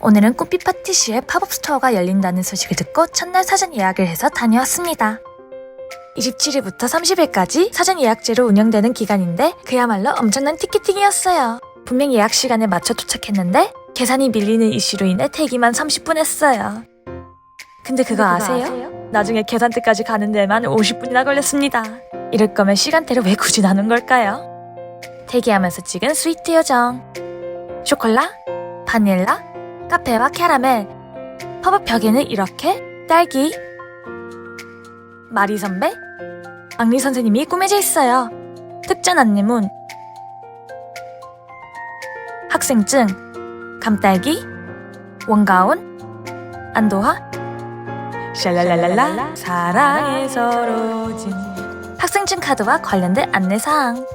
오늘은 꽃빛 파티시에 팝업 스토어가 열린다는 소식을 듣고 첫날 사전 예약을 해서 다녀왔습니다. 27일부터 30일까지 사전 예약제로 운영되는 기간인데 그야말로 엄청난 티켓팅이었어요. 분명 예약 시간에 맞춰 도착했는데 계산이 밀리는 이슈로 인해 대기만 30분 했어요. 근데 그거 아세요? 나중에 계산대까지 가는 데만 50분이나 걸렸습니다. 이럴 거면 시간대를 왜 굳이 나눈 걸까요? 대기하면서 찍은 스위트 요정. 쇼콜라, 바닐라, 카페와 캐러멜. 팝업 벽에는 이렇게 딸기, 마리 선배, 앙리 선생님이 꾸며져 있어요. 특전 안내문, 학생증, 감딸기, 원가온, 안도화, 샬랄랄랄라. 사랑에 서러진. 학생증 카드와 관련된 안내사항.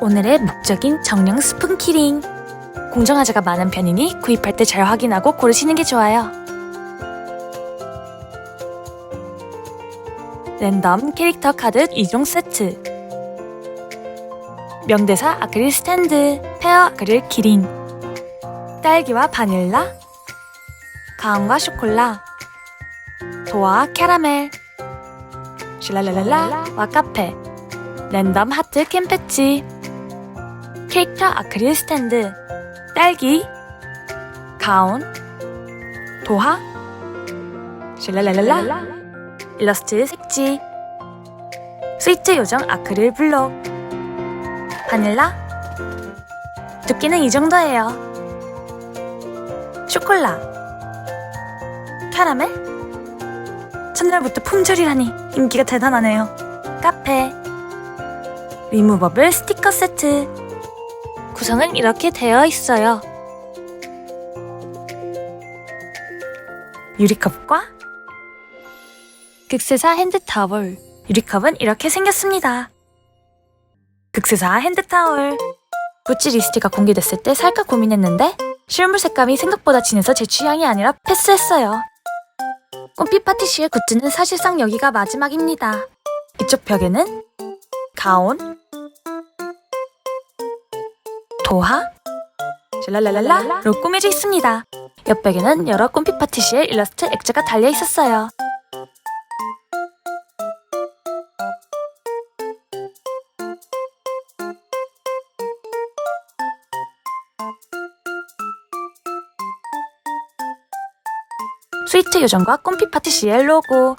오늘의 목적인 정령 스푼 키링 공정화재가 많은 편이니 구입할 때 잘 확인하고 고르시는 게 좋아요. 랜덤 캐릭터 카드 2종 세트. 명대사 아크릴 스탠드 페어 아크릴 키링 딸기와 바닐라 가음과 쇼콜라 도와 캐러멜 슐랄랄랄라 와 카페. 랜덤 하트 캔 패치. 캐릭터 아크릴 스탠드 딸기 가온 도화 슐랄랄랄라 일러스트 색지 스위트 요정 아크릴 블록 바닐라? 두께는 이 정도예요. 쇼콜라 캐러멜? 첫날부터 품절이라니 인기가 대단하네요. 카페 리무버블 스티커 세트 구성은 이렇게 되어 있어요. 유리컵과 극세사 핸드타월. 유리컵은 이렇게 생겼습니다. 극세사 핸드타월. 구찌 리스트가 공개됐을 때 살까 고민했는데 실물 색감이 생각보다 진해서 제 취향이 아니라 패스했어요. 꽃빛 파티시의 굿즈는 사실상 여기가 마지막입니다. 이쪽 벽에는 가온 도화 랄랄랄라로 꾸며져 있습니다. 옆벽에는 여러 꽃빛 파티시의 일러스트 액자가 달려 있었어요. 스위트 요정과 꿈피 파티시의 로고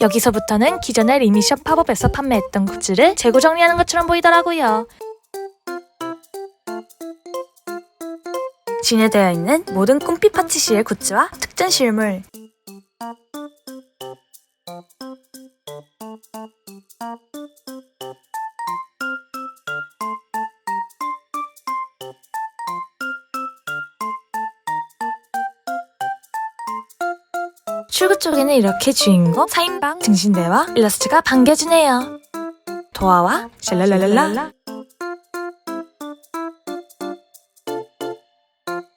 여기서부터는 기존의 리미숍 팝업에서 판매했던 굿즈를 재고 정리하는 것처럼 보이더라고요. 진열되어 있는 모든 꿈피 파티시의 굿즈와 특전 실물 출구 쪽에는 이렇게 주인공 사인방 등신대와 일러스트가 반겨주네요. 도화와 샬랄랄랄라.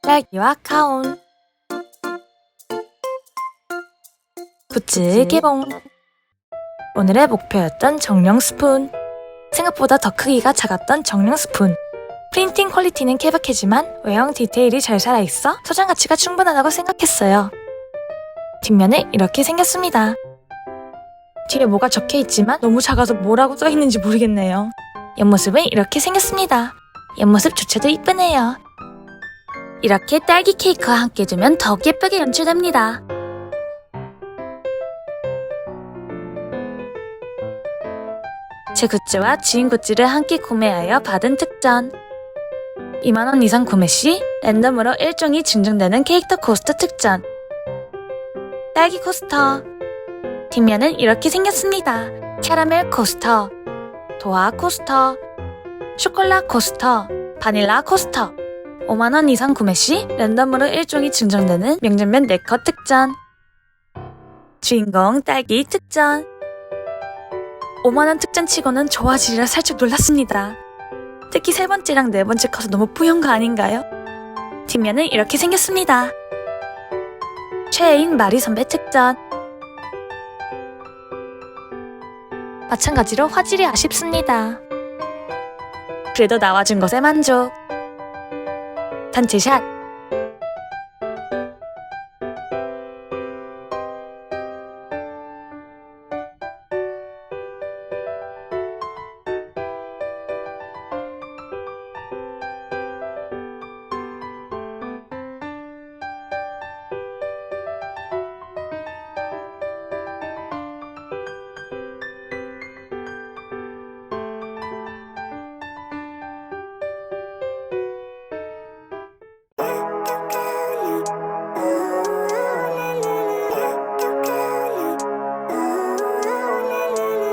딸기와 카온. 굿즈 개봉. 오늘의 목표였던 정령 스푼. 생각보다 더 크기가 작았던 정령 스푼. 프린팅 퀄리티는 케바케지만 외형 디테일이 잘 살아있어 소장 가치가 충분하다고 생각했어요. 뒷면은 이렇게 생겼습니다. 뒤에 뭐가 적혀 있지만 너무 작아서 뭐라고 써 있는지 모르겠네요. 옆모습은 이렇게 생겼습니다. 옆모습 조차도 이쁘네요. 이렇게 딸기 케이크와 함께 두면 더욱 예쁘게 연출됩니다. 제 굿즈와 지인 굿즈를 함께 구매하여 받은 특전 2만원 이상 구매 시 랜덤으로 1종이 증정되는 캐릭터 코스터 특전 딸기 코스터 뒷면은 이렇게 생겼습니다. 캐러멜 코스터, 도화 코스터, 쇼콜라 코스터, 바닐라 코스터 5만원 이상 구매 시 랜덤으로 1종이 증정되는 명절면 4컷 특전 주인공 딸기 특전 5만원 특전 치고는 좋아지리라 살짝 놀랐습니다. 특히 세 번째랑 네 번째 컷은 너무 뿌연 거 아닌가요? 뒷면은 이렇게 생겼습니다. 최애인 마리 선배 특전 마찬가지로 화질이 아쉽습니다. 그래도 나와준 것에 만족. 단체샷